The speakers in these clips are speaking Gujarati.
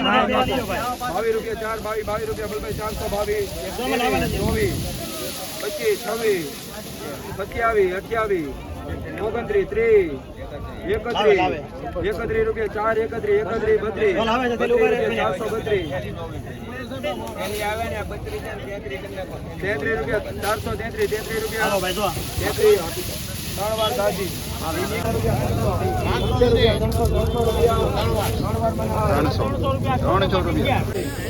બાવીસ રૂપિયા ચાર બાવીસ બાવીસ રૂપિયા બલભાઈ ચારસો બાવીસ. ચોવીસ પચીસ છવ્વીસ સત્યાવીસ અઠ્યાવીસ ઓગણત્રીસ ત્રીસ એકત્રીસ એકત્રીસ રૂપિયા ચાર એકત્રીસ એકત્રીસ બત્રીસ. ચારસો બત્રીસ. તેત્રીસ રૂપિયા ચારસો તેત્રીસ તેત્રીસ રૂપિયા હાલો ભાઈ જો તેત્રીસ. ત્રણ વાર દાજી. ત્રણસો ત્રણસો રૂપિયા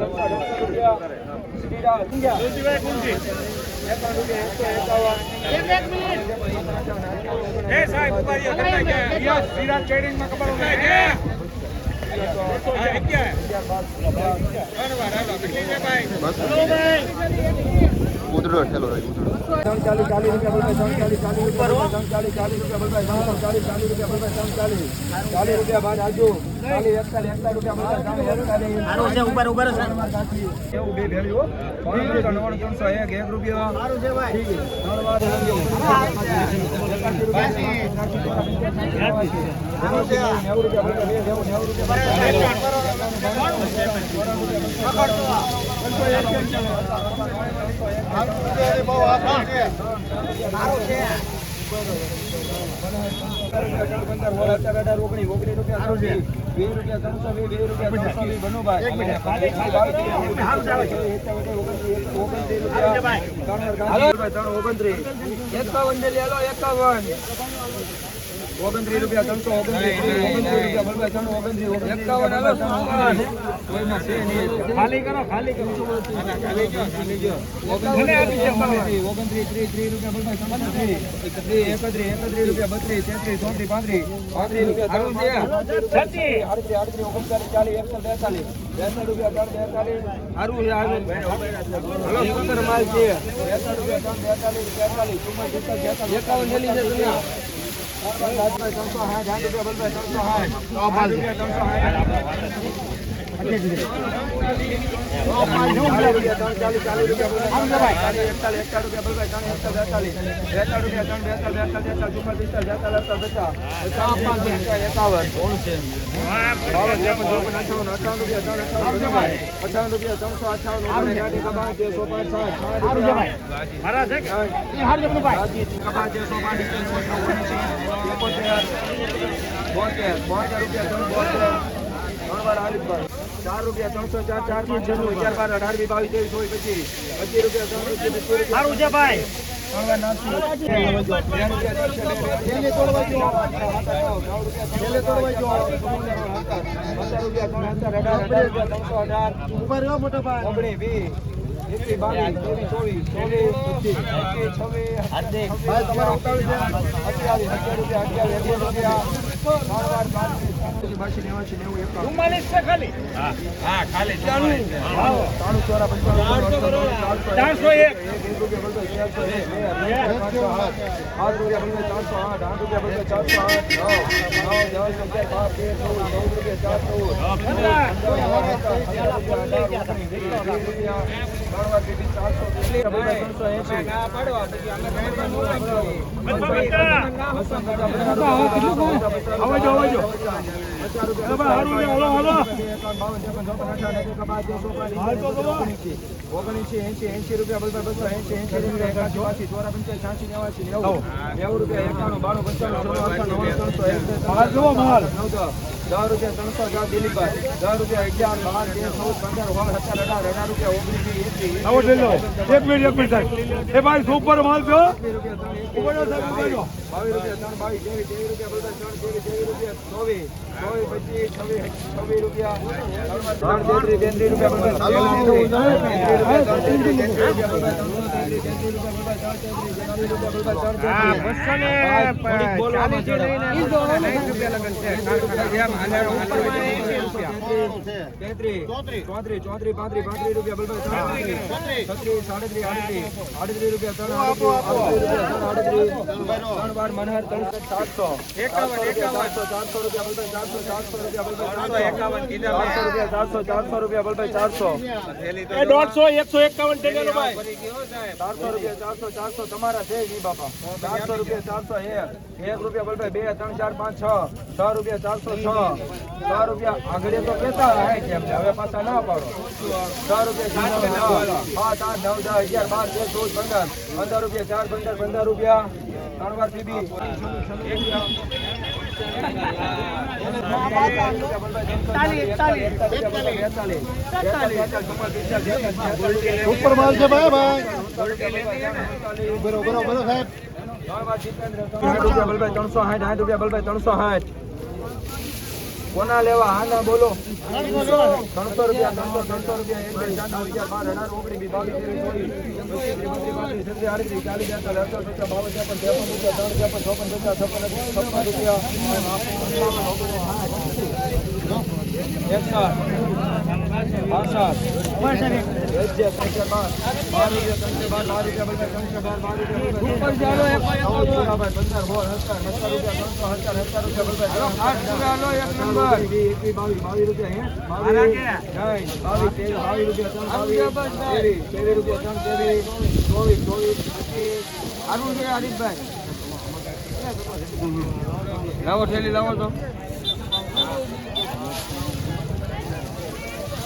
દસ રૂપિયા સીધા રૂપિયા એકસો એકાવન. એ સાહેબ ઉભા રહ્યો કરતા ગયા વિરાટ ટ્રેડિંગ માં ખબર ઉધડો ઠેલો ભાઈ ઉધડો ચાલીસ ચાલીસ રૂપિયા બોલભાઈ ત્રણ ચાલીસ ચાલીસ રૂપિયા ત્રણ ચાલીસ ચાલીસ રૂપિયા બોલભાઈ ત્રણ ચાલીસ ચાલીસ રૂપિયા બોલભાઈ ત્રણ ચાલીસ ચાલીસ રૂપિયા બાર આજુ ચાલીસ એકતાલીસ એકતાલીસ રૂપિયા બોલભાઈ ત્રણ એકતાલીસ હાલો છે ઉપર ઉપર છે એવું બે ભેળ્યું નવ્વાણું ત્રણસો એક એક રૂપિયા સારું છે ભાઈ ત્રણ એકાવન ને લેલો રૂપિયા, ઓગણત્રીસ રૂપિયા ત્રણસો ઓગણત્રીસ ઓગણત્રીસ રૂપિયા બરાબર ત્રણ ઓગણત્રીસ એકાવન હાલો કોઈમાં છે નહીં. ખાલી કરો ખાલી કરો. ઓગણત્રીસ ત્રીસ ત્રીસ રૂપિયા એકત્રીસ એકત્રીસ રૂપિયા બત્રીસ તેત્રીસ ચોત્રીસ પાંત્રીસ. પાંત્રીસ રૂપિયા આડત્રીસ આડત્રીસ ઓગણચાલીસ ચાલીસ એકસો બેતાલીસ. બેતાલીસ રૂપિયા ત્રણ બેતાલીસ. સારું છે માલ છે. બેતાલીસ રૂપિયા ત્રણ બેતાલીસ બેતાલીસ. બેતાલીસ. એકાવન ત્રણસો સાઠ ત્રણસો સાઠ ત્રણસો રૂપિયા ત્રણસો સાઠ બોતેર બોતેર રૂપિયા ત્રણ બોતેર ત્રણ વાર આલિફભાઈ ચાર રૂપિયા ત્રણસો ચાર ચાર પાંચ છ ચાર બાર અઢાર વીસ બાવીસ ત્રેવીસ ચોવીસ પચીસ પચીસ રૂપિયા ત્રણ રૂપિયા રૂપિયા સારું છે ભાઈ. બે ત્રણસો તમારો ઉતાવળ છે? અગિયાર રૂપિયા અગિયાર રૂપિયા ચુમ્માલીસ છે ખાલી ચારસો એક એક એક રૂપિયા એસી રૂપિયા રૂપિયા રૂપિયા એંસી રૂપિયા બસો એંસી એંસી રૂપિયા એકાસી પંચાસી છ્યાસી નેવાસી નેવું રૂપિયા એકાણું બાણું પંચાણું ત્રણસો એક દસ રૂપિયા ત્રણસો દસ દિલીપભાઈ દસ રૂપિયા અગિયાર બાર તેર ચૌદ પંદર ઓગણ સત્તર અઢાર અઢાર રૂપિયા ઓગણીસ વીસ એક મિનિટ એક મિનિટ સાહેબ. એ ભાઈ સુપર માલ છો ઊભો રહો. બાવીસ રૂપિયા ત્રણ બાવીસ ત્રેવીસ ત્રેવીસ રૂપિયા બોલતા ત્રણ ત્રેવીસ ત્રેવીસ રૂપિયા ચોવીસ ચોવીસ પચીસ છવ્વીસ રૂપિયા ત્રણ તેત્રીસ તેત્રીસ રૂપિયા તેત્રીસ રૂપિયા ત્રણ રૂપિયા ત્રણ બાર મનહર ત્રણસો એકાવન એકાવન. ચારસો રૂપિયા બોલતા ચારસો ચારસો રૂપિયા બોલભાઈ ચારસો એકાવન ચારસો રૂપિયા ચારસો ચારસો રૂપિયા બોલતા ચારસો. દોઢસો એકસો એકાવન ભાઈ. ચારસો રૂપિયા ચારસો ચારસો તમારા છે જી બાપા. ચારસો રૂપિયા ચારસો એક. એક રૂપિયા બોલભાઈ બે ત્રણ ચાર પાંચ છ. છ રૂપિયા ચારસો છ. છ રૂપિયા આગળ તો કેતા રહે છે હવે પાછા ના પાડો. છ રૂપિયા ચારસો પાંચ આઠ નવ દસ અગિયાર બાર તેર ચૌદ પંદર. પંદર રૂપિયા ચાર પંદર પંદર રૂપિયા. ત્રણ વાર પીબી સુપર માલ છે ભાઈ ભાઈ બરોબર બરોબર સાહેબ ત્રણસો સાઠ સાઠ રૂપિયા બલભાઈ, ત્રણસો સાઠ. કોના લેવા? હા ના બોલો. ત્રણસો રૂપિયા ત્રણસો ત્રણસો રૂપિયા એક બે ચાર નવ બાર અઢાર બાવીસ ત્રીસ ચાલીસ ત્રેપન ત્રેપન રૂપિયા ત્રણ ત્રેપન ચોપન રૂપિયા છપ્પન છપ્પન રૂપિયા. એકસઠ લાવો થેલી લાવો તો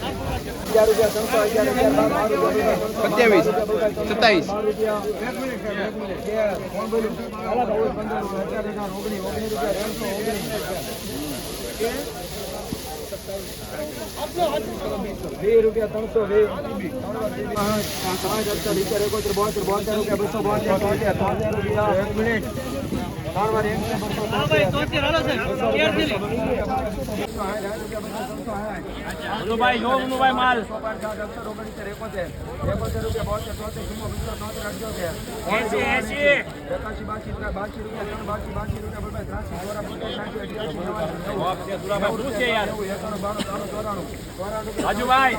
રૂપિયા રૂપિયા સત્યાવીસ. સત્તાવીસ. વીસ રૂપિયા ત્રણસો વીસ રૂપિયા બસો બોતેર તોતેર તોતેર રૂપિયા એક મિનિટ. ત્રણ ભાઈ જો ભાઈ માલ. રાજુભાઈ